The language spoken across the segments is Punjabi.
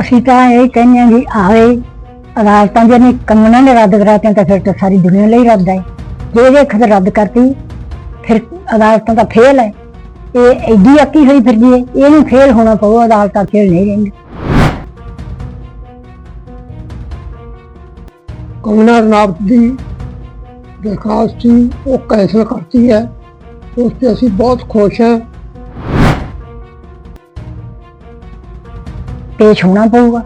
ਅਸੀਂ ਤਾਂ ਇਹ ਕਹਿੰਦੇ ਹਾਂ ਵੀ ਆਵੇ, ਅਦਾਲਤਾਂ ਦੇ ਨੇ ਕੰਗਣਾ ਨੇ ਰੱਦ ਕਰਾਤੀਆਂ ਤਾਂ ਫਿਰ ਤਾਂ ਸਾਰੀ ਦੁਨੀਆ ਲਈ ਰੱਦ ਹੈ। ਜੇ ਇਹ ਖਤ ਰੱਦ ਕਰਤੀ, ਫਿਰ ਅਦਾਲਤਾਂ ਤਾਂ ਫੇਲ ਹੈ। ਇਹ ਐਡੀ ਅੱਕੀ ਹੋਈ ਫਿਰਦੀ ਹੈ, ਇਹਨੂੰ ਫੇਲ ਹੋਣਾ ਪਊ, ਅਦਾਲਤਾਂ ਫੇਲ ਨਹੀਂ ਰਹਿੰਦੀ। ਕੰਗਨਾ ਰਣਾਵਤ ਦੀ ਦਰਖਾਸਤ ਸੀ ਉਹ ਕੈਂਸਲ ਕਰਤੀ ਹੈ। ਉਸ ਤੇ ਅਸੀਂ ਬਹੁਤ ਖੁਸ਼ ਹਾਂ। ਪੇਸ਼ ਹੋਣਾ ਪਊਗਾ।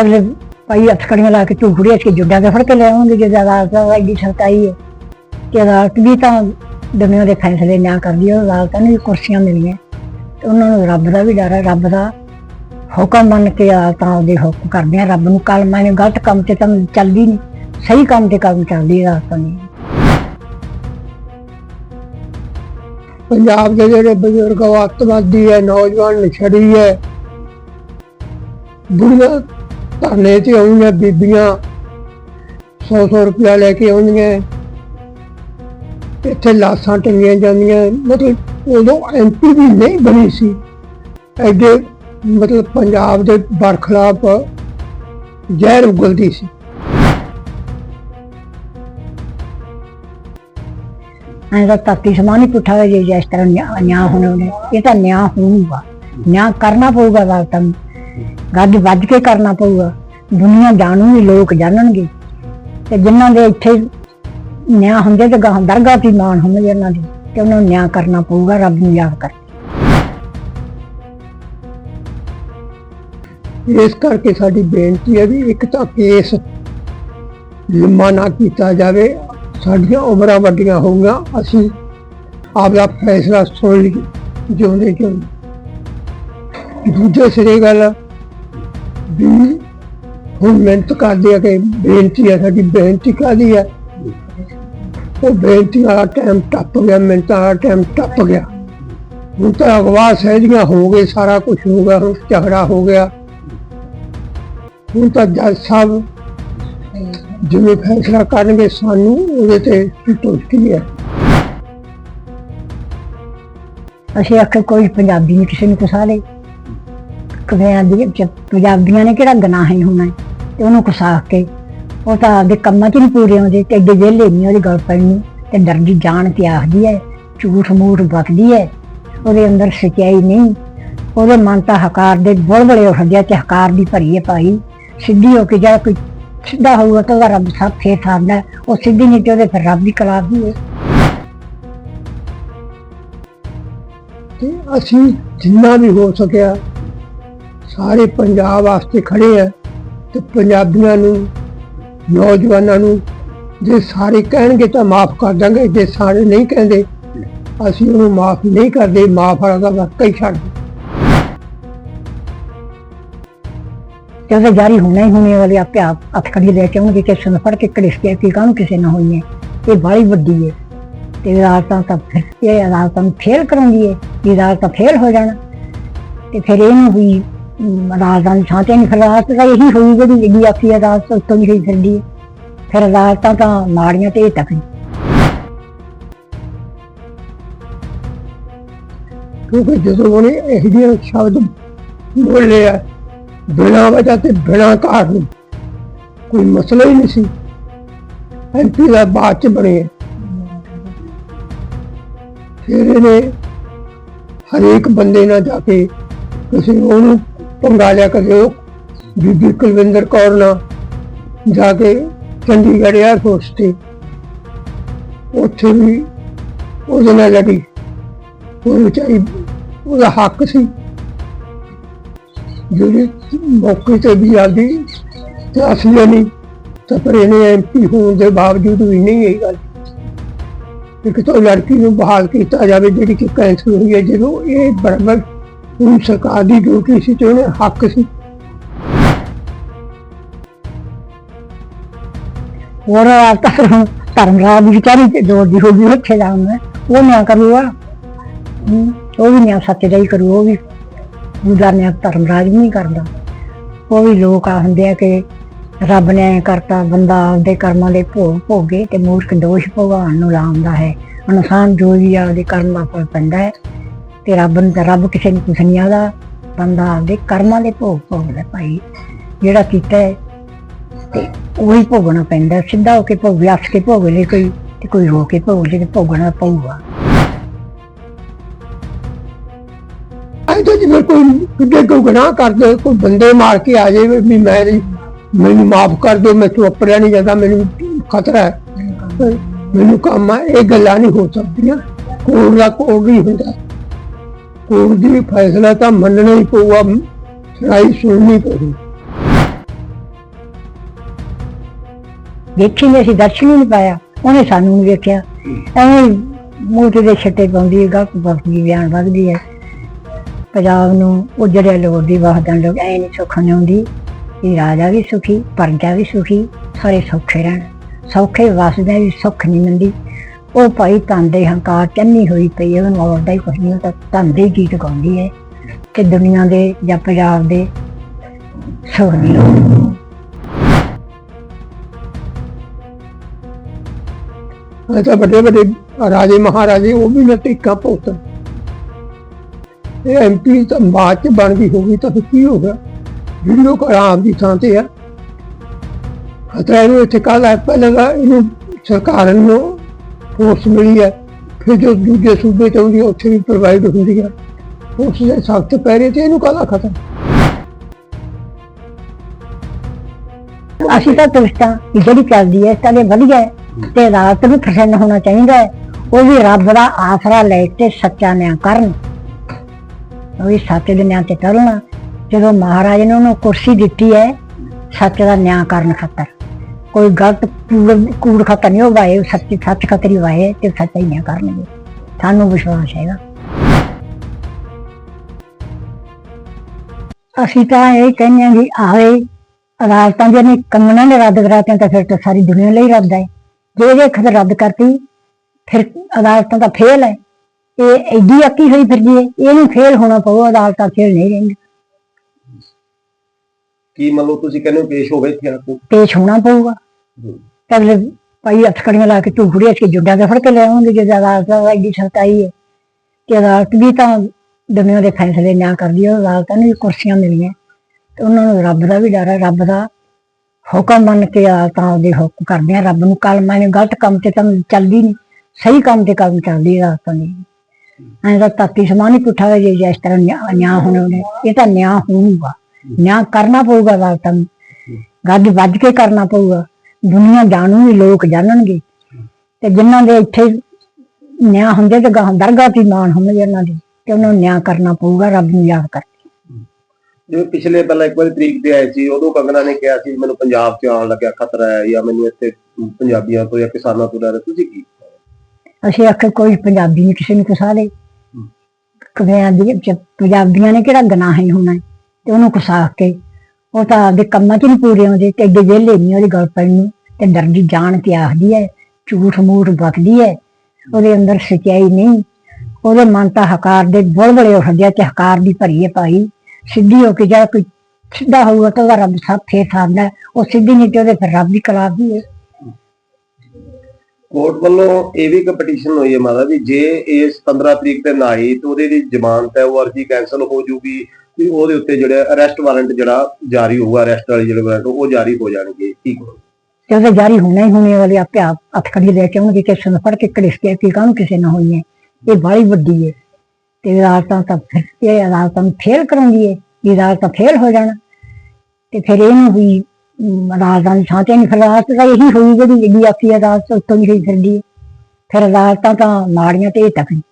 ਅਗਲੇ ਭਾਈ ਅਟਕੜੀਆਂ ਲਾ ਕੇ ਝੂਠੜੀਆਂ ਕੇ ਜੁੱਡਾਂ ਦੇ ਫੜ ਕੇ ਲੈ ਆਉਂਦੇ ਜੇ ਅਦਾਲਤ ਦਾ ਐਡੀ ਸਖਤਾਈ ਹੈ ਕਿ ਅਦਾਲਤ ਵੀ ਤਾਂ ਦੁਨੀਆ ਦੇ ਫੈਸਲੇ ਨਾ ਕਰਦੀ ਹੈ ਅਦਾਲਤਾਂ ਨੂੰ ਵੀ ਕੁਰਸੀਆਂ ਮਿਲੀਆਂ। ਤੇ ਉਹਨਾਂ ਨੂੰ ਰੱਬ ਦਾ ਵੀ ਡਰ ਹੈ, ਰੱਬ ਦਾ ਹੁਕਮ ਮੰਨ ਕੇ ਅਦਾਲਤਾਂ ਉਹਦੇ ਹੁਕਮ ਕਰਦੇ ਆ। ਰੱਬ ਨੂੰ ਕਲਮਾਂ ਨੇ ਗਲਤ ਕੰਮ ਤੇ ਤਾਂ ਚੱਲਦੀ ਨਹੀਂ, ਸਹੀ ਕੰਮ ਤੇ ਕੰਮ ਚੱਲਦੀ ਅਦਾਲਤਾਂ ਦੀ। ਪੰਜਾਬ ਦੇ ਜਿਹੜੇ ਬਜ਼ੁਰਗ, ਉਹ ਅੱਤਵਾਦੀ ਹੈ, ਨੌਜਵਾਨ, ਨਸ਼ੜੀ ਹੈ ਬੁੜੀਆਂ ਧਰਨੇ ਤੇ ਆਉਂਦੀਆਂ, ਬੀਬੀਆਂ 100-100 ਰੁਪਇਆ ਲੈ ਕੇ ਆਉਂਦੀਆਂ। ਇੱਥੇ ਲਾਸਾਂ ਟੰਗੀਆਂ ਜਾਂਦੀਆਂ। ਮਤਲਬ ਉਦੋਂ ਐਮਪੀ ਵੀ ਨਹੀਂ ਬਣੀ ਸੀ। ਐਡੇ ਮਤਲਬ ਪੰਜਾਬ ਦੇ ਬਰਖਲਾਫ ਜ਼ਹਿਰ ਉਗਲਦੀ ਸੀ। ਐਂ ਤਾਂ ਤਾਤੀ ਸਮਾਨ ਪੁੱਠਾ ਹੋਇਆ ਜੇ ਜਿਸ ਤਰ੍ਹਾਂ ਨਿਆਂ ਨਿਆਂ ਹੋਣਾ ਇਹ ਤਾਂ ਨਿਆਂ ਹੋਊਗਾ। ਨਿਆਂ ਕਰਨਾ ਪਊਗਾ ਅਦਾਲਤਾਂ ਨੂੰ ਗੱਜ ਵੱਜ ਕੇ ਕਰਨਾ ਪਊਗਾ। ਦੁਨੀਆ ਜਾਣੂਗੀ, ਲੋਕ ਜਾਣਨਗੇ। ਤੇ ਜਿਨ੍ਹਾਂ ਦੇ ਇੱਥੇ ਨਿਆਂ ਹੁੰਦੇ ਤੇ ਗਾਹ ਦਰਗਾਹ ਦੀ ਮਾਨ ਹੁੰਦੇ ਇਹਨਾਂ ਦੀ, ਤੇ ਉਹਨਾਂ ਨੂੰ ਨਿਆਂ ਕਰਨਾ ਪਊਗਾ, ਰੱਬ ਨੂੰ ਯਾਦ ਕਰ। ਇਸ ਕਰਕੇ ਸਾਡੀ ਬੇਨਤੀ ਹੈ ਵੀ ਇੱਕ ਤਾਂ ਕੇਸ ਲੰਮਾ ਨਾ ਕੀਤਾ ਜਾਵੇ, ਸਾਡੀਆਂ ਉਮਰਾਂ ਵੱਡੀਆਂ ਹੋਊਗਾ, ਅਸੀਂ ਆਪਦਾ ਫੈਸਲਾ ਸੁਣ ਲਈ ਜਿਉਂਦੇ ਜਿਉਂਦੇ ਦੂਜੇ ਸਿਰੇ ਗੱਲ ਵੀ ਹੁਣ ਮਿਹਨਤ ਕਰਦੇ ਆ ਕਿ ਬੇਨਤੀ ਹੈ ਸਾਡੀ ਬੇਨਤੀ ਕਾਹਦੀ ਹੈ ਉਹ ਬੇਨਤੀ ਵਾਲਾ ਟਾਈਮ ਟੱਪ ਗਿਆ ਮਿੰਟਾਂ ਵਾਲਾ ਟਾਈਮ ਟੱਪ ਗਿਆ। ਹੁਣ ਤਾਂ ਅਗਵਾ ਸਹਿਜੀਆਂ ਹੋ ਗਏ, ਸਾਰਾ ਕੁਝ ਹੋ ਗਿਆ, ਹੁਣ ਝਗੜਾ ਹੋ ਗਿਆ। ਹੁਣ ਤਾਂ ਜੱਜ ਸਾਹਿਬ ਜਿਵੇਂ ਫੈਸਲਾ ਕਰਨਗੇ, ਸਾਨੂੰ ਉਹਦੇ ਤੇ ਸੰਤੁਸ਼ਟੀ ਹੈ ਅਸੀਂ ਆਖੇ ਕੋਈ ਪੰਜਾਬੀ ਨਹੀਂ, ਕਿਸੇ ਨੂੰ ਕੁਸਾ ਲੇ ਕਵਿਆਂ ਦੀ ਚ- ਪੰਜਾਬੀਆਂ ਨੇ ਕਿਹੜਾ ਗੁਨਾਹ ਹੀ ਹੋਣਾ ਹੈ, ਤੇ ਉਹਨੂੰ ਕੁਸਾ ਕੇ। ਉਹ ਤਾਂ ਆਪਦੇ ਕੰਮਾਂ 'ਚ ਨਹੀਂ ਪੂਰੇ ਆਉਂਦੇ, ਤੇ ਐਡੇ ਵਿਹਲੇ ਨਹੀਂ ਉਹਦੀ ਗੱਲ ਪੈਣੀ ਤੇ ਡਰਦੀ ਜਾਣ ਕੇ ਆਖਦੀ ਹੈ, ਝੂਠ ਮੂਠ ਬਕਦੀ ਹੈ, ਉਹਦੇ ਅੰਦਰ ਸਚਾਈ ਨਹੀਂ। ਉਹਦੇ ਮਨ ਤਾਂ ਹਕਾਰ ਦੇ ਬੁਲਬੁਲੇ ਉੱਠਦੇ ਤੇ ਹਕਾਰ ਦੀ ਭਰੀ ਹੈ ਭਾਈ। ਸਿੱਧੀ ਹੋ ਕੇ ਜਾ ਕੋਈ ਸਿੱਧਾ ਹੋਊਗਾ ਤਾਂ ਉਹਦਾ ਰੱਬ ਸਭ ਫੇਰ ਖਾਂਦਾ ਉਹ ਸਿੱਧੀ ਨਹੀਂ ਤੇ ਉਹਦੇ ਫਿਰ ਰੱਬ ਦੀ ਕਲਾਬ ਵੀ ਹੈ। ਤੇ ਅਸੀਂ ਜਿੰਨਾ ਵੀ ਹੋ ਸਕਿਆ ਸਾਰੇ ਪੰਜਾਬ ਵਾਸਤੇ ਖੜੇ ਆ ਤੇ ਪੰਜਾਬੀਆਂ ਨੂੰ, ਨੌਜਵਾਨਾਂ ਨੂੰ ਜੇ ਸਾਰੇ ਕਹਿਣਗੇ ਤਾਂ ਮਾਫ ਕਰ ਦਾਂਗੇ, ਜੇ ਸਾਰੇ ਨਹੀਂ ਕਹਿੰਦੇ, ਅਸੀਂ ਉਹਨੂੰ ਮਾਫ ਨਹੀਂ ਕਰਦੇ, ਮਾਫ ਵਾਲਾ ਦਾ ਵਾਕਈ ਛੱਡ ਦਿਓ। ਤੇ ਜਾਰੀ ਹੋਣਾ ਹੀ ਹੋਣੇ ਵਾਲੇ ਆਪੇ ਆਪ ਅਟਕੜੀ ਲੈ ਕੇ ਆਉਣਗੇ, ਕਿਸੇ ਨੂੰ ਫੜ ਕੇ ਕੜਿਸ ਕੇ ਕੀ ਕਾਹਨੂੰ ਕਿਸੇ ਨਾ ਹੋਈ ਹੈ। ਇਹ ਬਾਲੀ ਵੱਡੀ ਹੈ। ਤੇ ਅਦਾਲਤਾਂ ਤਾਂ ਫਿਰ ਇਹ ਅਦਾਲਤਾਂ ਨੂੰ ਫੇਲ ਕਰਾਉਂਦੀ ਹੈ, ਇਹ ਅਦਾਲਤਾਂ ਫੇਲ ਹੋ ਜਾਣਾ। ਤੇ ਫਿਰ ਇਹਨੂੰ ਵੀ ਅਮ, ਅਦਾਲਤਾਂ ਨਹੀਂ ਫਿਰ ਤਾਂ ਇਹੀ ਹੋਈ ਜਿਹੜੀ ਜਿਹੜੀ ਆਖੀ ਅਦਾਲਤ ਉੱਤੋਂ ਦੀ ਹੋਈ ਫਿਰਦੀ ਹੈ ਫਿਰ ਅਦਾਲਤਾਂ ਤਾਂ ਮਾੜੀਆਂ ਤੇ ਤੱਕ ਕਿਉਂਕਿ ਜਦੋਂ ਉਹਨੇ ਇਹ ਜਿਹੇ ਸ਼ਬਦ ਬੋਲੇ ਆ ਬਿਨਾਂ ਵਜ੍ਹਾ ਤੇ ਬਿਨਾਂ ਕਾਰਨ ਕੋਈ ਮਸਲਾ ਹੀ ਨਹੀਂ ਸੀ। ਐਮਪੀ ਦਾ ਬਾਅਦ ਚ ਬਣੇ। ਆ। ਫਿਰ ਇਹਨੇ ਹਰੇਕ ਬੰਦੇ ਨਾਲ ਜਾ ਕੇ ਕਿਸੇ ਉਹਨੂੰ ਪੰਗਾ ਲਿਆ ਕਦੇ ਉਹ ਬੀਬੀ ਕੁਲਵਿੰਦਰ ਕੌਰ ਨਾਲ ਜਾ ਕੇ ਚੰਡੀਗੜ੍ਹ 에ਅਰਫੋਰਸ ਤੇ। ਉੱਥੇ ਵੀ ਉਹਦੇ ਨਾਲ ਲੜੀ। ਉਹ ਵਿਚਾਰੀ, ਉਹਦਾ ਹੱਕ ਸੀ। ਜਿਹੜੀ ਮੌਕੇ ਤੇ ਵੀ ਆਦੀ ਤੇ ਅਸਲੀ ਨਹੀਂ, ਤਾਂ ਪਰ ਇਹਨੇ ਐਮਪੀ ਹੋਣ ਦੇ ਬਾਵਜੂਦ ਵੀ ਨਹੀਂ ਇਹ ਗੱਲ। ਇੱਕ ਤਾਂ ਲੜਕੀ ਨੂੰ ਬਹਾਲ ਕੀਤਾ ਜਾਵੇ ਜਿਹੜੀ ਕਿ ਕੈਂਸਲ ਹੋਈ ਹੈ, ਜਦੋਂ ਇਹ ਬਰਾਬਰ ਉਹ ਸਰਕਾਰ ਦੀ ਡਿਊਟੀ ਸੀ ਤੇ ਉਹਨੇ ਹੱਕ ਸੀ। ਹੋਰ ਧਰਮ ਧਰਮ ਰਾਜ ਵਿਚਾਰੀ ਤੇ ਦੌੜ ਦੀ ਹੋ ਗਈ ਉੱਥੇ ਜਾਊਂਗਾ ਉਹ ਨਾ ਕਰੂਗਾ। ਉਹ ਵੀ ਨਿਆਂ ਸੱਚ ਕਰੂ, ਉਹ ਵੀ ਦੂਜਾ ਨਿਆਂ ਧਰਮਰਾਜ ਵੀ ਨਹੀਂ ਕਰਦਾ। ਉਹ ਵੀ ਲੋਕ ਆ ਹੁੰਦੇ ਆ ਕਿ ਰੱਬ ਨੇ ਕਰਤਾ, ਬੰਦਾ ਆਪਦੇ ਕਰਮਾਂ ਦੇ ਭੋਗ ਭੋਗੇ ਤੇ ਮੂਰਖ ਦੋਸ਼ ਭਗਵਾਨ ਨੂੰ ਲਾਉਂਦਾ ਹੈ। ਇਨਸਾਨ ਜੋ ਵੀ ਆਪਦੇ ਕਰਮ ਦਾ ਫਲ ਪੈਂਦਾ ਹੈ ਤੇ ਰੱਬ ਨੂੰ ਰੱਬ ਕਿਸੇ ਨੂੰ ਕੁਛ ਨਹੀਂ ਆਦਾ ਬੰਦਾ ਆਪਦੇ ਕਰਮਾਂ ਦੇ ਭੋਗ ਭੋਗਦਾ ਭਾਈ ਜਿਹੜਾ ਕੀਤਾ ਹੈ। ਤੇ ਉਹੀ ਭੋਗਣਾ ਪੈਂਦਾ ਸਿੱਧਾ ਹੋ ਕੇ ਭੋਗ ਵਿਆਸ ਕੇ ਭੋਗ ਲੈ ਕੋਈ ਤੇ ਕੋਈ ਰੋ ਕੇ ਭੋਗ ਲੈ ਭੋਗਣਾ ਪਊਗਾ। ਅੱਜ ਤਾਂ ਜਿਵੇਂ ਕੋਈ ਕਿੱਡੇ ਕੋਈ ਗੁਨਾਹ ਕਰਦੇ ਕੋਈ ਬੰਦੇ ਮਾਰ ਕੇ ਆ ਜਾਵੇ ਵੀ ਮੈਂ ਨਹੀਂ- ਮੈਨੂੰ ਮਾਫ ਕਰ ਦਿਓ ਮੈਂ ਤੋਂ ਅਪੜਿਆ ਨਹੀਂ ਜਾਂਦਾ ਮੈਨੂੰ ਖਤਰਾ ਹੈ। ਮੈਨੂੰ ਕੰਮ ਆ ਇਹ ਗੱਲਾਂ ਨਹੀਂ ਹੋ ਸਕਦੀਆਂ। ਕੋਰਟ ਦਾ ਕੋਰਟ ਹੀ ਹੁੰਦਾ। ਕੋਰਟ ਦੀ ਫੈਸਲਾ ਤਾਂ ਮੰਨਣਾ ਹੀ ਪਊਗਾ, ਸੁਣਾਈ ਸੁਣਨੀ ਪਊਗੀ। ਵੇਖੀ ਨਹੀਂ ਅਸੀਂ, ਦਰਸ਼ਨ ਹੀ ਨਹੀਂ ਪਾਇਆ। ਉਹਨੇ ਸਾਨੂੰ ਨਹੀਂ ਵੇਖਿਆ। ਐਵੇਂ ਮੂੰਹ ਤੇ ਛੱਟੇ ਪਾਉਂਦੀ ਹੈ ਗਲਤ ਬਸਦੀ ਬਿਆਨ ਵੱਧਦੀ ਹੈ। ਪੰਜਾਬ ਨੂੰ ਉਹ ਜਿਹੜੇ ਲੋਕ ਦੀ ਵਾਹਦਾਂ ਲੋਕ, ਐ ਨਹੀਂ ਸੁੱਖ ਨਹੀਂ ਆਉਂਦੀ। ਇਹ ਰਾਜਾ ਵੀ ਸੁਖੀ, ਪਰਜਾ ਵੀ ਸੁਖੀ, ਸਾਰੇ ਸੌਖੇ ਰਹਿਣ। ਸੌਖੇ ਵਸਦੇ ਵੀ ਸੁੱਖ ਨਹੀਂ ਮਿਲਦੀ। ਉਹ ਭਾਈ ਤੰਦੇ ਹੰਕਾਰ ਚੰਨੀ ਹੋਈ ਪਈ ਹੈ, ਉਹਨੂੰ ਆਉਂਦਾ ਹੀ ਕੁਛ ਨਹੀਂ, ਉਹ ਤਾਂ ਤੰਦੇ ਗੀਤ ਗਾਉਂਦੀ ਹੈ ਕਿ ਦੁਨੀਆ ਦੇ ਜਾਂ ਪੰਜਾਬ ਦੇ ਸੁਖ ਇਹ ਤਾਂ ਵੱਡੇ ਵੱਡੇ ਰਾਜੇ ਮਹਾਰਾਜੇ, ਉਹ ਵੀ ਨਾ ਟਿੱਕਾ ਭੁਗਤਣ ਇਹ ਐਮਪੀ ਤਾਂ ਬਾਅਦ ਚ ਬਣ ਗਈ ਹੋਗੀ ਤਾਂ ਫਿਰ ਕੀ ਹੋ ਗਿਆ? ਵੀਡੀਓ ਕਰਾਂ ਆਪਦੀ ਥਾਂ ਤੇ ਆ। ਖਤਰਾ ਇਹਨੂੰ ਇੱਥੇ ਕੱਲ ਪਹਿਲਾਂ ਇਹਨੂੰ ਸਰਕਾਰ ਨੂੰ ਫੋਰਸ ਮਿਲੀ ਹੈ। ਫਿਰ ਜੋ ਦੂਜੇ ਸੂਬੇ ਚ ਆਉਂਦੀ ਉੱਥੇ ਵੀ ਪ੍ਰੋਵਾਈਡ ਹੁੰਦੀ ਹੈ। ਉਸ ਦੇ ਸਖਤ ਪਹਿਰੇ ਤੇ ਇਹਨੂੰ ਕਾਹਦਾ ਖਤਰਾ? ਅਸੀਂ ਤਾਂ ਤੁਸਤਾਂ ਜਿਹੜੀ ਚੱਲਦੀ ਹੈ ਤਾਂ ਵਧੀਆ ਹੈ ਤੇ ਰਾਤ ਨੂੰ ਪ੍ਰਸੰਨ ਹੋਣਾ ਚਾਹੀਦਾ ਹੈ। ਉਹ ਵੀ ਰੱਬ ਦਾ ਆਸਰਾ ਲੈ ਕੇ ਸੱਚਾ ਨਿਆਂ ਕਰਨ। ਉਹ ਵੀ ਸੱਚ ਦੇ ਨਿਆਂ ਤੇ ਚੱਲਣਾ ਜਦੋਂ ਮਹਾਰਾਜ ਨੇ ਉਹਨੂੰ ਕੁਰਸੀ ਦਿੱਤੀ ਹੈ ਸੱਚ ਦਾ ਨਿਆਂ ਕਰਨ ਖਾਤਰ। ਕੋਈ ਗਲਤ ਕੂੜ ਕੂੜ ਖਾਤਰ ਨਹੀਂ ਹੋਵਾਏ ਉਹ ਸੱਚ ਸੱਚ ਖਾਤਰ ਹੀ ਵਾਏ ਤੇ ਸੱਚਾ ਹੀ ਨਿਆਂ ਕਰਨਗੇ। ਸਾਨੂੰ ਵਿਸ਼ਵਾਸ ਹੈਗਾ। ਅਸੀਂ ਤਾਂ ਇਹ ਕਹਿੰਦੇ ਹਾਂ ਕਿ ਆਏ ਅਦਾਲਤਾਂ ਦੇ ਨੇ ਕੰਗਣਾ ਨੇ ਰੱਦ ਕਰਾਤੀਆਂ ਤਾਂ ਫਿਰ ਤਾਂ ਸਾਰੀ ਦੁਨੀਆ ਲਈ ਰੱਦ ਹੈ। ਜੇ ਇਹ ਖਤ ਰੱਦ ਕਰਤੀ, ਫਿਰ ਅਦਾਲਤਾਂ ਦਾ ਫੇਲ ਹੈ। ਇਹ ਐਡੀ ਅੱਕੀ ਹੋਈ ਫਿਰ ਜੀ ਇਹਨੂੰ ਫੇਲ ਹੋਣਾ ਪਊ, ਅਦਾਲਤਾਂ ਫੇਲ ਨਹੀਂ ਰਹਿੰਦੀ। ਕੀ ਮੰਨ ਲਓ ਤੁਸੀਂ ਕਹਿੰਦੇ ਹੋ ਪੇਸ਼ ਹੋ ਗਏ ਇੱਥੇ ਆ ਕੇ? ਪੇਸ਼ ਹੋਣਾ ਪਊਗਾ। ਅਗਲੇ ਭਾਈ ਅਥਕੜੀਆਂ ਲਾ ਕੇ ਝੂਠੜੀ ਅਸ ਕੇ ਜੁੱਡਾਂ ਦੇ ਫੜ ਕੇ ਲੈ ਆਉਂਗੇ ਜੇ ਅਦਾਲਤ ਦਾ ਐਡੀ ਸਖਤਾਈ ਹੈ। ਕਿ ਅਦਾਲਤ ਵੀ ਤਾਂ ਦੁਨੀਆ ਦੇ ਫੈਸਲੇ ਨਿਆਂ ਕਰਦੀ ਹੈ ਅਦਾਲਤਾਂ ਨੂੰ ਵੀ ਕੁਰਸੀਆਂ ਮਿਲੀਆਂ। ਤੇ ਉਹਨਾਂ ਨੂੰ ਰੱਬ ਦਾ ਵੀ ਡਰ ਹੈ ਰੱਬ ਦਾ ਹੁਕਮ ਮੰਨ ਕੇ ਆ ਤਾਂ ਉਹਦੇ ਹੁਕਮ ਕਰਦੇ ਆ। ਰੱਬ ਨੂੰ ਕਲਮਾਂ ਨੇ ਗਲਤ ਕੰਮ ਤੇ ਤਾਂ ਚੱਲਦੀ ਨਹੀਂ ਸਹੀ ਕੰਮ ਤੇ ਕੰਮ ਚੱਲਦੀ ਹੈ ਅਦਾਲਤਾਂ ਦੀ। ਐਂ ਤਾਂ ਤਾਤੀ ਸਮਾਨ ਹੀ ਪੁੱਠਾ ਹੋਇਆ ਜੇ ਇਸ ਤਰ੍ਹਾਂ ਨਿਆਂ ਨਿਆਂ ਹੋਣੇ ਉਹਨੇ। ਇਹ ਤਾਂ ਨਿਆਂ ਹੋਊਗਾ। ਨਿਆਂ ਕਰਨਾ ਪਊਗਾ ਅਦਾਲਤਾਂ ਨੂੰ ਗੱਜ ਵੱਜ ਕੇ ਕਰਨਾ ਪਊਗਾ। ਦੁਨੀਆ ਜਾਣੂਗੀ ਲੋਕ ਜਾਣਨਗੇ। ਤੇ ਜਿਨ੍ਹਾਂ ਦੇ ਇੱਥੇ ਨਿਆਂ ਹੁੰਦੇ ਤੇ ਗਾਂ ਦਰਗਾਹ ਤੇ ਮਾਣ ਹੁੰਦੇ ਉਹਨਾਂ ਦੇ ਤੇ ਉਹਨਾਂ ਨੂੰ ਨਿਆਂ ਕਰਨਾ ਪਊਗਾ ਰੱਬ ਨੂੰ ਯਾਦ ਕਰ ਜਿਵੇਂ ਪਿਛਲੇ ਪਹਿਲਾਂ ਇੱਕ ਵਾਰੀ ਤਰੀਕ ਤੇ ਆਏ ਸੀ ਉਦੋਂ ਕੰਗਨਾ ਨੇ ਕਿਹਾ ਸੀ ਮੈਨੂੰ ਪੰਜਾਬ 'ਚ ਆਉਣ ਲੱਗਿਆ ਖਤਰਾ ਹੈ ਜਾਂ ਮੈਨੂੰ ਇੱਥੇ ਪੰਜਾਬੀਆਂ ਤੋਂ ਜਾਂ ਕਿਸਾਨਾਂ ਤੋਂ ਡਰ ਤੁਸੀਂ ਕੀ ਅਸੀਂ ਆਖੇ ਕੋਈ ਪੰਜਾਬੀ ਨਹੀਂ ਕਿਸੇ ਨੂੰ ਫਸਾ ਦੇ। ਕਵਿਆਂ ਦੀ ਚ- ਪੰਜਾਬੀਆਂ ਨੇ ਕਿਹੜਾ ਗੁਨਾਹ ਹੀ ਹੋਣਾ ਹੈ? ਤੇ ਉਹਨੂੰ ਕੁਸਾ ਕੇ, ਉਹ ਤਾਂ ਆਪਦੇ ਕੰਮਾਂ 'ਚ ਨਹੀਂ ਪੂਰੇ ਆਉਂਦੇ ਤੇ ਐਡੇ ਵਿਹਲੇ ਨਹੀਂ ਉਹਦੀ ਗੱਲ ਪੈਣ ਨੂੰ ਤੇ ਡਰਦੀ ਜਾਣ ਕੇ ਆਖਦੀ ਹੈ ਝੂਠ ਮੂਠ ਬਕਦੀ ਹੈ ਉਹਦੇ ਅੰਦਰ ਸਚਾਈ ਨਹੀਂ। ਉਹਦੇ ਮਨ ਤਾਂ ਹਕਾਰ ਦੇ ਬੁਲਬੁਲੇ ਉੱਠਦੇ ਤੇ ਹਕਾਰ ਦੀ ਭਰੀ ਹੈ ਭਾਈ। ਸਿੱਧੀ ਹੋ ਕੇ ਜਿਹੜਾ ਕੋਈ ਸਿੱਧਾ ਹੋਊਗਾ ਤਾਂ ਉਹਦਾ ਰੱਬ ਸਭ ਫੇਰ ਸਾਧਦਾ ਉਹ ਸਿੱਧੀ ਨਹੀਂ ਤੇ ਉਹਦੇ ਫਿਰ ਰੱਬ ਦੀ ਕਲਾਬ ਦੀ ਹੈ ਕੋਰਟ ਵੱਲੋਂ ਇਹ ਵੀ ਕੰਪੀਟੀਸ਼ਨ ਹੋਈ ਹੈ ਮਾਤਾ ਵੀ ਜੇ ਇਸ 15 ਤਰੀਕ ਤੇ ਨਾ ਆਈ ਤੇ ਉਹਦੀ ਜਿਹੜੀ ਜ਼ਮਾਨਤ ਹੈ ਉਹ ਅਰਜੀ ਕੈਨਸਲ ਹੋ ਜੂਗੀ ਤੇ ਉਹਦੇ ਉੱਤੇ ਜਿਹੜਾ ਅਰੈਸਟ ਵਾਰੰਟ ਜਿਹੜਾ ਜਾਰੀ ਹੋਊਗਾ ਅਰੈਸਟ ਵਾਲੀ ਜਿਹੜੇ ਵਾਰੰਟ ਉਹ ਜਾਰੀ ਹੋ ਜਾਣਗੇ ਕੀ ਕਰੋ ਤੇ ਜਾਰੀ ਹੋਣਾ ਹੀ ਹੋਣੇ ਵਾਲੇ ਆਪੇ ਆਪ ਹੱਥਕੜੀ ਲੈ ਕੇ ਆਉਣਗੇ ਕਿਸੇ ਨੂੰ ਫੜ ਕੇ ਘੜਿਸ ਕੇ ਕੀ ਕਾਹਨੂੰ ਕਿਸੇ ਨਾਲ ਹੋਈ ਹੈ। ਇਹ ਬਾਹਲੀ ਵੱਡੀ ਹੈ। ਤੇ ਅਦਾਲਤਾਂ ਤਾਂ ਫਿਰ ਇਹ ਅਦਾਲਤਾਂ ਨੂੰ ਕਰਾਉਂਦੀ ਹੈ ਇਹ ਅਦਾਲਤਾਂ ਫੇਲ ਹੋ ਜਾਣ। ਤੇ ਫਿਰ ਇਹਨੂੰ ਵੀ ਅਮ, ਅਦਾਲਤਾਂ ਦੀ ਥਾਂ ਤੇ ਨਹੀਂ ਫਿਰ ਅਦਾਲਤ ਇਹੀ ਹੋਈ ਜਿਹੜੀ ਜਿਹੜੀ ਆਪੀ ਅਦਾਲਤ ਉੱਤੋਂ ਹੀ ਫਿਰਦੀ ਫਿਰ ਅਦਾਲਤਾਂ ਤਾਂ ਮਾੜੀਆਂ ਤੇ ਇਹ ਤੱਕ ਨਹੀਂ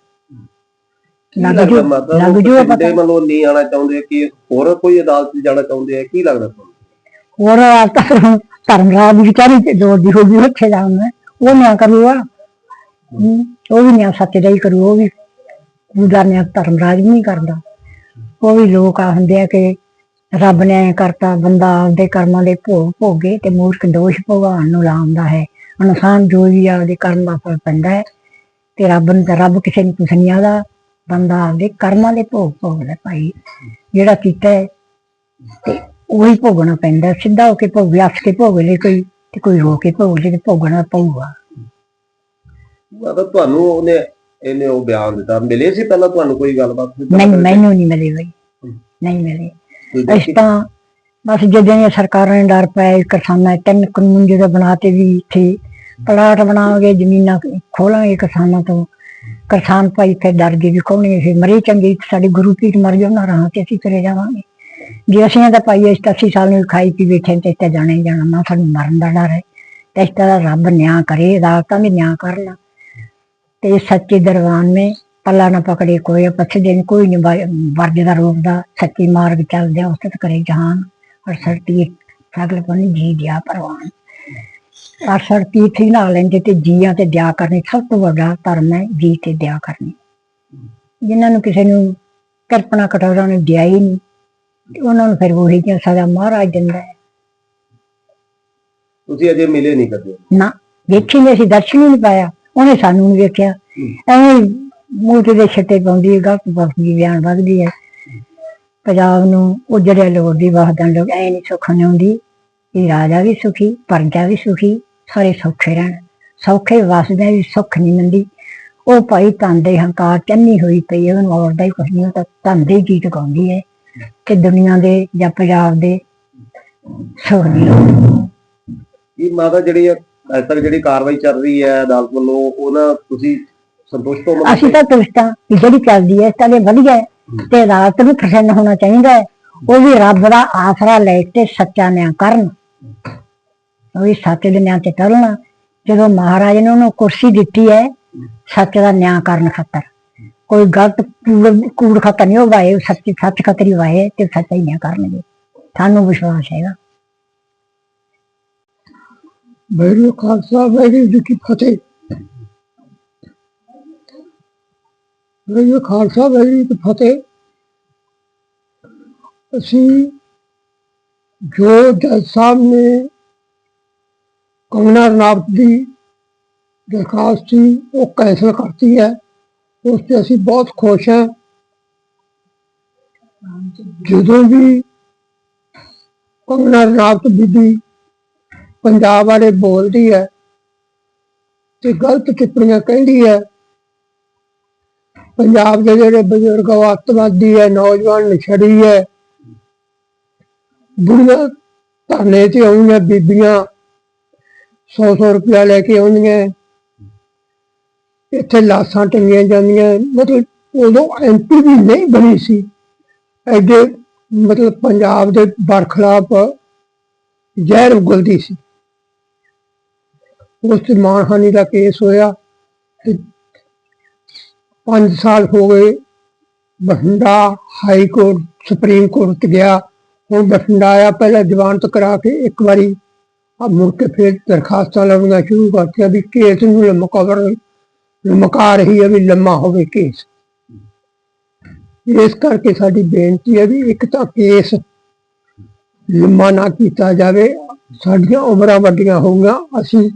ਲੱਗ ਜੂ ਲੱਗ ਜੂ ਪਤਾ ਵੱਲੋਂ ਨਹੀਂ ਆਣਾ ਚਾਹੁੰਦੇ ਕਿ ਹੋਰ ਕੋਈ ਅਦਾਲਤ 'ਚ ਜਾਣਾ ਚਾਹੁੰਦੇ ਆ? ਕੀ ਲੱਗਦਾ ਤੁਹਾਨੂੰ? ਹੋਰ ਅਦਾਲਤਾਂ ਧਰਮਰਾਜ ਦੀ ਵਿਚਾਰੀ ਤੇ ਜੋਰ ਦੀ ਹੋ ਗਈ ਉੱਥੇ ਜਾਣਾ ਉਹ ਨਿਆਂ ਕਰੂਗਾ ਉਹ ਵੀ ਨਿਆਂ ਸੱਚ ਦਾ ਹੀ ਕਰੂ ਉਹ ਵੀ ਪੂਜਾ ਨਿਆਂ ਧਰਮਰਾਜ ਵੀ ਨਹੀਂ ਕਰਦਾ। ਉਹ ਵੀ ਲੋਕ ਆ ਹੁੰਦੇ ਆ ਕਿ ਰੱਬ ਨੇ ਐਂ ਕਰਤਾ ਬੰਦਾ ਆਪਦੇ ਕਰਮਾਂ ਦੇ ਭੋਗ ਭੋਗੇ ਤੇ ਮੂਰਖ ਦੋਸ਼ ਭਗਵਾਨ ਨੂੰ ਲਾਉਂਦਾ ਹੈ। ਇਨਸਾਨ ਜੋ ਵੀ ਆਪਦੇ ਕਰਮ ਦਾ ਫਲ ਪੈਂਦਾ ਹੈ ਤੇ ਰੱਬ ਨੂੰ ਰੱਬ ਕਿਸੇ ਨੂੰ ਕੁਛ ਨਹੀਂ ਆਦਾ ਬੰਦਾ ਆਪਦੇ ਕਰਮਾਂ ਦੇ ਭੋਗ ਭੋਗਦਾ ਭਾਈ। ਜਿਹੜਾ ਕੀਤਾ ਹੈ ਤੇ ਉਹੀ ਭੋਗਣਾ ਪੈਂਦਾ ਸਿੱਧਾ ਹੋ ਕੇ ਭੋਗ ਵਿਆਸ ਕੇ ਭੋਗ ਲੈ ਕੋਈ ਤੇ ਕੋਈ ਰੋ ਕੇ ਭੋਗ ਲੈ ਭੋਗਣਾ ਪਊਗਾ। ਮਾਤਾ ਤੁਹਾਨੂੰ ਉਹਨੇ ਇਹਨੇ ਉਹ ਬਿਆਨ ਦਿੱਤਾ। ਮਿਲੇ ਸੀ ਪਹਿਲਾਂ ਤੁਹਾਨੂੰ ਕੋਈ ਗੱਲਬਾਤ? ਮੈਨੂੰ ਮੈਨੂੰ ਨਹੀਂ ਮਿਲੀ ਬਈ। ਨਹੀਂ ਮਿਲੇ। ਦੇਖੀ? ਤਾਂ ਬਸ ਜਦੋਂ ਦੀਆਂ ਸਰਕਾਰਾਂ ਨੇ ਡਰ ਪਾਇਆ ਕਿਸਾਨਾਂ ਤਿੰਨ ਕਾਨੂੰਨ ਜਿਹੜੇ ਬਣਾਤੇ ਵੀ ਇੱਥੇ। ਪਲਾਟ ਬਣਾਵਾਂਗੇ ਜ਼ਮੀਨਾਂ ਖੋਲਾਂਗੇ ਕਿਸਾਨਾਂ ਤੋਂ। ਕਿਸਾਨ ਭਾਈ ਫਿਰ ਡਰ ਗਏ ਵੀ ਕੌਣ ਇਹ ਮਰੇ ਚੰਗੇ ਸਾਡੇ ਗੁਰੂ ਪੀਰ ਮਰ ਗਏ ਉਹਨਾਂ ਰਾਹਾਂ ਤੇ ਅਸੀਂ ਕਰੇ ਜਾਵਾਂਗੇ। ਜੇ ਅਸੀਂ ਇਹਦਾ ਭਾਈ ਇਸ 80 ਸਾਲ ਨੂੰ ਖਾਈ ਪੀ ਬੈਠੇ ਤੇ ਇੱਥੇ ਜਾਣਾ ਹੀ ਜਾਣਾ ਨਾ ਸਾਨੂੰ ਮਰਨ ਦਾ ਡਰ ਹੈ। ਤੇ ਇਸ ਤਰ੍ਹਾਂ ਰੱਬ ਨਿਆਂ ਕਰੇ ਅਦਾਲਤਾਂ ਵੀ ਨਿਆਂ ਕਰਨ ਤੇ ਸੱਚੇ ਦਰਬਾਨ ਮੇ ਪੱਲਾ ਨਾ ਪਕੜੇ ਕੋਈ ਪਛਦੇ ਨਹੀਂ ਕੋਈ ਨਹੀਂ ਵਰਜਦਾ, ਰੋਕਦਾ। ਸੱਚੀ ਮਾਰਗ ਚੱਲਦੇ ਉਸ ਕਰੇ ਜਹਾਨ, ਔਰ ਸਰਤੀ ਸਗਲ ਪਨ ਜੀ ਦਿਆ ਪਰਵਾਨ। ਔਰ ਸਰਤੀ ਥੀ ਨਾ ਲੈਂਦੇ ਤੇ ਜੀਆਂ ਤੇ ਦਿਆ ਕਰਨੀ ਸਭ ਤੋਂ ਵੱਡਾ ਧਰਮ ਹੈ ਜੀ ਤੇ ਦਿਆ ਕਰਨੀ। ਜਿਨ੍ਹਾਂ ਨੂੰ ਕਿਸੇ ਨੂੰ ਕਲਪਨਾ ਕਟੋਰਾ ਨੇ ਦਿਆ ਹੀ ਨਹੀਂ ਉਹਨਾਂ ਨੂੰ ਫਿਰ ਉਹੀ ਜਿਹਾ ਸਜ਼ਾ ਮਹਾਰਾਜ ਦਿੰਦਾ ਹੈ। ਤੁਸੀਂ ਅਜੇ ਮਿਲੇ ਨਹੀਂ ਕਦੇ? ਨਾ ਵੇਖੀ ਨਹੀਂ ਅਸੀਂ ਦਰਸ਼ਨ ਹੀ ਨਹੀਂ ਪਾਇਆ। ਉਹਨੇ ਸਾਨੂੰ ਨਹੀਂ ਵੇਖਿਆ। ਐਵੇਂ ਮੂੰਹ ਤੇ ਦੇ ਛੱਟੇ ਪਾਉਂਦੀ ਹੈ ਗਲਤ ਬਸਦੀ ਬਿਆਨ ਵੱਧਦੀ ਹੈ। ਪੰਜਾਬ ਨੂੰ ਉਹ ਜਿਹੜੇ ਲੋੜਦੀ ਵਸਦਨ ਲੋਕ ਐ ਨਹੀਂ ਸੁੱਖ ਨਹੀਂ ਹੁੰਦੀ ਇਹ ਰਾਜਾ ਵੀ ਸੁਖੀ ਪਰਜਾ ਵੀ ਸੁਖੀ। ਸਾਰੇ ਸੌਖੇ ਰਹਿਣ। ਸੌਖੇ ਵਸਦੇ ਵੀ ਸੁੱਖ ਨਹੀਂ ਮਿਲਦੀ। ਉਹ ਭਾਈ ਤੰਦੇ ਹੰਕਾਰ ਚੰਨੀ ਹੋਈ ਪਈ ਉਹਨੂੰ ਔਰਦਾ ਹੀ ਕੁਛ ਨਹੀਂ ਤਾਂ ਤੰਦੇ ਹੀ ਗੀਤ ਗਾਉਂਦੀ ਹੈ ਕਿ ਦੁਨੀਆ ਦੇ ਜਾਂ ਪੰਜਾਬ ਦੇ ਸੁਖ ਦੀ ਲੋੜ। ਕੀ ਮਾਤਾ ਜਿਹੜੀ ਅੱਜ ਤੱਕ ਜਿਹੜੀ ਕਾਰਵਾਈ ਚੱਲ ਰਹੀ ਹੈ ਅਦਾਲਤ ਵੱਲੋਂ ਉਹਨਾਂ ਤੁਸੀਂ ਸੰਤੁਸ਼ਟ ਹੋ ਅਸੀਂ ਤਾਂ ਤੁਸ਼ਤਾਂ ਵੀ ਜਿਹੜੀ ਚੱਲਦੀ ਹੈ ਇਸ ਤਰ੍ਹਾਂ ਵਧੀਆ ਹੈ ਤੇ ਰਾਤ ਨੂੰ ਪ੍ਰਸੰਨ ਹੋਣਾ ਚਾਹੀਦਾ ਹੈ। ਉਹ ਵੀ ਰੱਬ ਦਾ ਆਸਰਾ ਲੈ ਕੇ ਸੱਚਾ ਨਿਆਂ ਕਰਨ। ਉਹ ਸੱਚ ਦੇ ਨਿਆਂ ਤੇ ਚੱਲਣਾ ਜਦੋਂ ਮਹਾਰਾਜ ਨੇ ਉਹਨੂੰ ਕੁਰਸੀ ਦਿੱਤੀ ਹੈ ਸੱਚ ਦਾ ਨਿਆਂ ਕਰਨ ਖਾਤਰ। ਕੋਈ ਗਲਤ ਕੂੜ- ਖਾਤਰ ਨਹੀਂ ਹੋਵਾਏ ਸੱਚ ਸੱਚ ਖਾਤਰ ਹੀ ਵਾਏ ਤੇ ਸੱਚਾ ਹੀ ਨਿਆਂ ਕਰਨਗੇ। ਸਾਨੂੰ ਵਿਸ਼ਵਾਸ ਹੈਗਾ। ਵਾਹਿਗੁਰੂ ਖਾਲਸਾ, ਵਾਹਿਗੁਰੂ ਜੀ ਕੀ ਫਤਿਹ। ਵਾਹਿਗੁਰੂ ਖਾਲਸਾ, ਵਾਹਿਗੁਰੂ ਜੀ ਕੀ ਫਤਿਹ। ਅਸੀਂ ਜੋ ਜੱਜ ਸਾਹਿਬ ਨੇ ਕੰਗਨਾ ਰਣਾਵਤ ਦੀ ਦਰਖਾਸਤ ਸੀ, ਉਹ ਕੈਂਸਲ ਕਰਤੀ ਹੈ। ਉਸ ਤੇ ਅਸੀਂ ਬਹੁਤ ਖੁਸ਼ ਹਾਂ। ਜਦੋਂ ਵੀ ਕੰਗਨਾ ਰਣਾਵਤ ਬੀਬੀ ਪੰਜਾਬ ਬਾਰੇ ਬੋਲਦੀ ਹੈ ਤੇ ਗਲਤ ਟਿੱਪਣੀਆਂ ਕਹਿੰਦੀ ਹੈ, ਪੰਜਾਬ ਦੇ ਜਿਹੜੇ ਬਜ਼ੁਰਗ ਉਹ ਅੱਤਵਾਦੀ ਹੈ, ਨੌਜਵਾਨ ਨਸ਼ੜੀ ਹੈ। ਬੁੜੀਆਂ ਧਰਨੇ ਤੇ ਆਉਂਦੀਆਂ ਬੀਬੀਆਂ। 100-100 ਰੁਪਇਆ ਲੈ ਕੇ ਆਉਂਦੀਆਂ ਇੱਥੇ ਲਾਸਾਂ ਟੰਗੀਆਂ ਜਾਂਦੀਆਂ ਮਤਲਬ ਉਦੋਂ ਐਮਪੀ ਵੀ ਨਹੀਂ ਬਣੀ ਸੀ। ਐਡੇ ਮਤਲਬ ਪੰਜਾਬ ਦੇ ਬਰਖਲਾਫ ਜ਼ਹਿਰ ਉਗਲਦੀ ਸੀ। ਉਸ ਤੇ ਮਾਨਹਾਨੀ ਦਾ ਕੇਸ ਹੋਇਆ ਤੇ 5 ਸਾਲ ਹੋ ਗਏ Bathinda high court, supreme court ਚ ਗਿਆ। ਹੁਣ ਬਠਿੰਡਾ ਆਇਆ, ਪਹਿਲਾਂ ਜ਼ਮਾਨਤ ਕਰਾ ਕੇ ਇੱਕ ਵਾਰੀ ਆ ਮੁੜ ਕੇ ਫਿਰ ਦਰਖਾਸਤਾਂ ਲਾਉਣੀਆਂ ਸ਼ੁਰੂ ਕਰਤੀਆਂ ਵੀ ਕੇਸ ਨੂੰ ਲਮਕਾ ਲਮਕਾ ਰਹੀ ਹੈ ਲੰਮਾ ਹੋਵੇ ਕੇਸ। ਇਸ ਕਰਕੇ ਸਾਡੀ ਬੇਨਤੀ ਹੈ ਵੀ ਇੱਕ ਤਾਂ ਕੇਸ ਲੰਮਾ ਨਾ ਕੀਤਾ ਜਾਵੇ, ਸਾਡੀਆਂ ਉਮਰਾਂ ਵੱਡੀਆਂ ਹੋਊਗਾ ਅਸੀਂ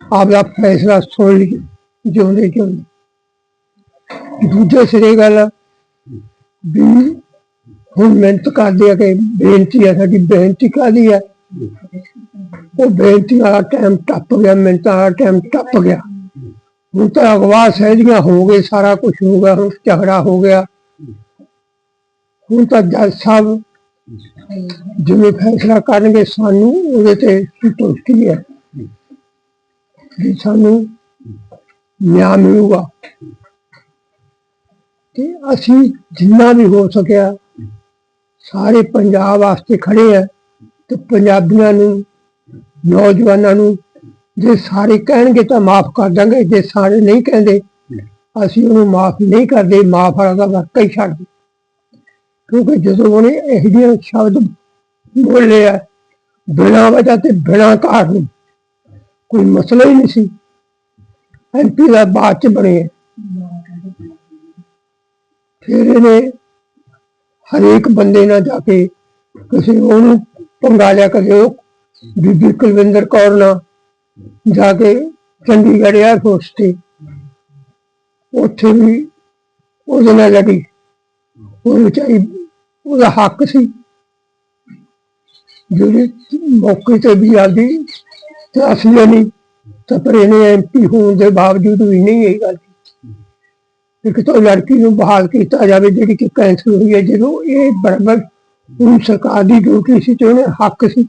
ਆਪਦਾ ਫੈਸਲਾ ਸੁਣ ਲਈ, ਜਿਉਂਦੇ ਜਿਉਂਦੇ। ਦੂਜੇ ਸਿਰੇ ਗੱਲ ਵੀ ਹੁਣ ਮਿਹਨਤ ਕਰਦੇ ਆ ਕਿ ਬੇਨਤੀ ਹੈ, ਸਾਡੀ ਬੇਨਤੀ ਕਾਹਦੀ ਹੈ? ਉਹ ਬੇਨਤੀ ਵਾਲਾ ਟਾਈਮ ਟੱਪ ਗਿਆ, ਮਿੰਟਾਂ ਵਾਲਾ ਟਾਈਮ ਟੱਪ ਗਿਆ। ਹੁਣ ਤਾਂ ਅਗਵਾ ਸਹਿਜੀਆਂ ਹੋ ਗਏ, ਸਾਰਾ ਕੁਝ ਹੋ ਗਿਆ, ਹੁਣ ਝਗੜਾ ਹੋ ਗਿਆ। ਹੁਣ ਤਾਂ ਜੱਜ ਸਾਹਿਬ ਜਿਵੇਂ ਫੈਸਲਾ ਕਰਨਗੇ, ਸਾਨੂੰ ਉਹਦੇ ਤੇ ਸੰਤੁਸ਼ਟੀ ਹੈ ਕਿ ਸਾਨੂੰ ਨਿਆਂ ਮਿਲੂਗਾ। ਤੇ ਅਸੀਂ ਜਿੰਨਾ ਵੀ ਹੋ ਸਕਿਆ, ਸਾਰੇ ਪੰਜਾਬ ਵਾਸਤੇ ਖੜੇ ਆ ਤੇ ਪੰਜਾਬੀਆਂ ਨੂੰ ਨੌਜਵਾਨਾਂ ਨੂੰ ਜੇ ਸਾਰੇ ਕਹਿਣਗੇ ਤਾਂ ਮਾਫ ਕਰ ਦਾਂਗੇ, ਜੇ ਸਾਰੇ ਨਹੀਂ ਕਹਿੰਦੇ, ਅਸੀਂ ਉਹਨੂੰ ਮਾਫ ਨਹੀਂ ਕਰਦੇ, ਮਾਫ ਵਾਲਾ ਦਾ ਵਰਕਾ ਹੀ ਛੱਡ ਕਿਉਂਕਿ ਜਦੋਂ ਉਹਨੇ ਇਹੋ ਜਿਹੇ ਸ਼ਬਦ ਬੋਲੇ ਆ, ਬਿਨਾਂ ਵਜ੍ਹਾ ਤੇ ਬਿਨਾਂ ਕਾਰਨ, ਕੋਈ ਮਸਲਾ ਹੀ ਨਹੀਂ ਸੀ। ਐਮਪੀ ਦਾ ਬਾਅਦ ਚ ਬਣੇ ਫਿਰ ਇਹਨੇ ਹਰੇਕ ਬੰਦੇ ਨਾਲ ਜਾ ਕੇ ਕਿਸੇ ਉਹਨੂੰ ਪੰਗਾ ਲਿਆ, ਕਦੇ ਉਹ ਬੀਬੀ ਕੁਲਵਿੰਦਰ ਕੌਰ ਨਾਲ ਜਾ ਕੇ ਚੰਡੀਗੜ੍ਹ 에ਅਰਫੋਰਸ ਤੇ। ਉੱਥੇ ਵੀ ਉਹਦੇ ਨਾਲ ਲੜੀ। ਉਹ ਵਿਚਾਰੀ, ਉਹਦਾ ਹੱਕ ਸੀ। ਜਿਹੜੇ ਮੌਕੇ ਤੇ ਵੀ ਆਦੀ, ਤੇ ਅਸਲੀ ਨਹੀਂ, ਤਾਂ ਪਰ ਇਹਨੇ ਐਮਪੀ ਹੋਣ ਦੇ ਬਾਵਜੂਦ ਵੀ ਨਹੀਂ ਇਹ ਗੱਲ ਇੱਕ ਤਾਂ ਲੜਕੀ ਨੂੰ ਬਹਾਲ ਕੀਤਾ ਜਾਵੇ, ਜਿਹੜੀ ਕਿ ਕੈਂਸਲ ਹੋਈ ਹੈ, ਜਦੋਂ ਇਹ ਬਰਾਬਰ ਹੁਣ ਸਰਕਾਰ ਦੀ ਡਿਊਟੀ ਸੀ ਤੇ ਉਹਨੇ ਹੱਕ ਸੀ।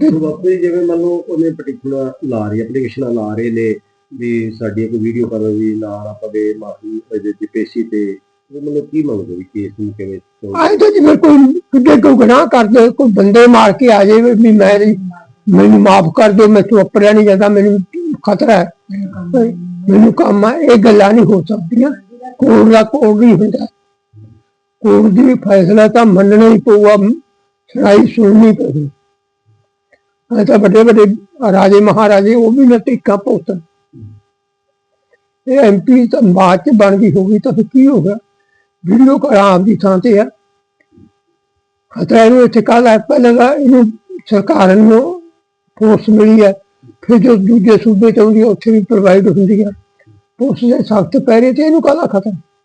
ਬਾਪੂ ਜਿਵੇਂ ਮੰਨ ਲਓ ਉਹਨੇ ਪਟੀਸ਼ਨਾਂ ਲਾ ਰਹੀ ਐਪਲੀਕੇਸ਼ਨਾਂ ਲਾ ਰਹੇ ਨੇ ਵੀ ਸਾਡੀ ਇੱਕ ਵੀਡੀਓ ਕਰੋ ਵੀ ਨਾਲ ਆਪਾਂ ਦੇ ਮਾਫੀ ਦੀ ਪੇਸ਼ੀ ਤੇ ਉਹ ਮਤਲਬ ਕੀ ਮੰਗਦੇ ਵੀ ਕੇਸ ਨੂੰ ਕਿਵੇਂ ਆਏ ਤਾਂ ਜਿਵੇਂ ਕੋਈ ਕਿਤੇ ਕੋਈ ਗੁਨਾਹ ਕਰਦੇ ਕੋਈ ਬੰਦੇ ਮਾਰ ਕੇ ਆ ਜਾਵੇ ਵੀ ਮੈਂ ਮੈਨੂੰ ਮਾਫ ਕਰ ਦਿਓ, ਮੈਂ ਚੁੱਪੜਿਆ ਨਹੀਂ ਜਾਂਦਾ, ਮੈਨੂੰ ਖਤਰਾ ਹੈ। ਮੈਨੂੰ ਕੰਮ ਆ, ਇਹ ਗੱਲਾਂ ਨਹੀਂ ਹੋ ਸਕਦੀਆਂ। ਕੋਰਟ ਦਾ ਕੋਰਟ ਨਹੀਂ ਹੁੰਦਾ। ਕੋਰਟ ਦੀ ਫੈਸਲਾ ਤਾਂ ਮੰਨਣਾ ਹੀ ਪਊਗਾ, ਸੁਣਾਈ ਸੁਣਨੀ ਪਊਗੀ। ਇਹ ਤਾਂ ਵੱਡੇ ਵੱਡੇ ਰਾਜੇ ਮਹਾਰਾਜੇ ਉਹ ਵੀ ਨਾ ਟਿੱਕਾ ਪੋਤਨ ਇਹ ਐਮਪੀ ਤਾਂ ਬਾਅਦ ਚ ਬਣ ਗਈ ਹੋਗੀ ਤਾਂ ਫਿਰ ਕੀ ਹੋਗਾ ਵੀਡੀਓ ਆਰਾਮ ਦੀ ਥਾਂ ਤੇ ਆ। ਖਤਰਾ ਇਹਨੂੰ ਇੱਥੇ ਕੱਲ ਹੈ ਪਹਿਲਾਂ ਤਾਂ ਇਹਨੂੰ ਸਰਕਾਰ ਨੂੰ ਫੋਰਸ ਮਿਲੀ ਹੈ। ਫਿਰ ਜੋ ਦੂਜੇ ਸੂਬੇ ਚ ਆਉਂਦੀ ਹੈ, ਉੱਥੇ ਵੀ ਪ੍ਰੋਵਾਈਡ ਹੁੰਦੀ ਹੈ ਉਸ ਦੇ ਸਖਤ ਪਹਿਰੇ ਤੇ ਇਹਨੂੰ ਕਾਹਦਾ ਖਤਰਾ?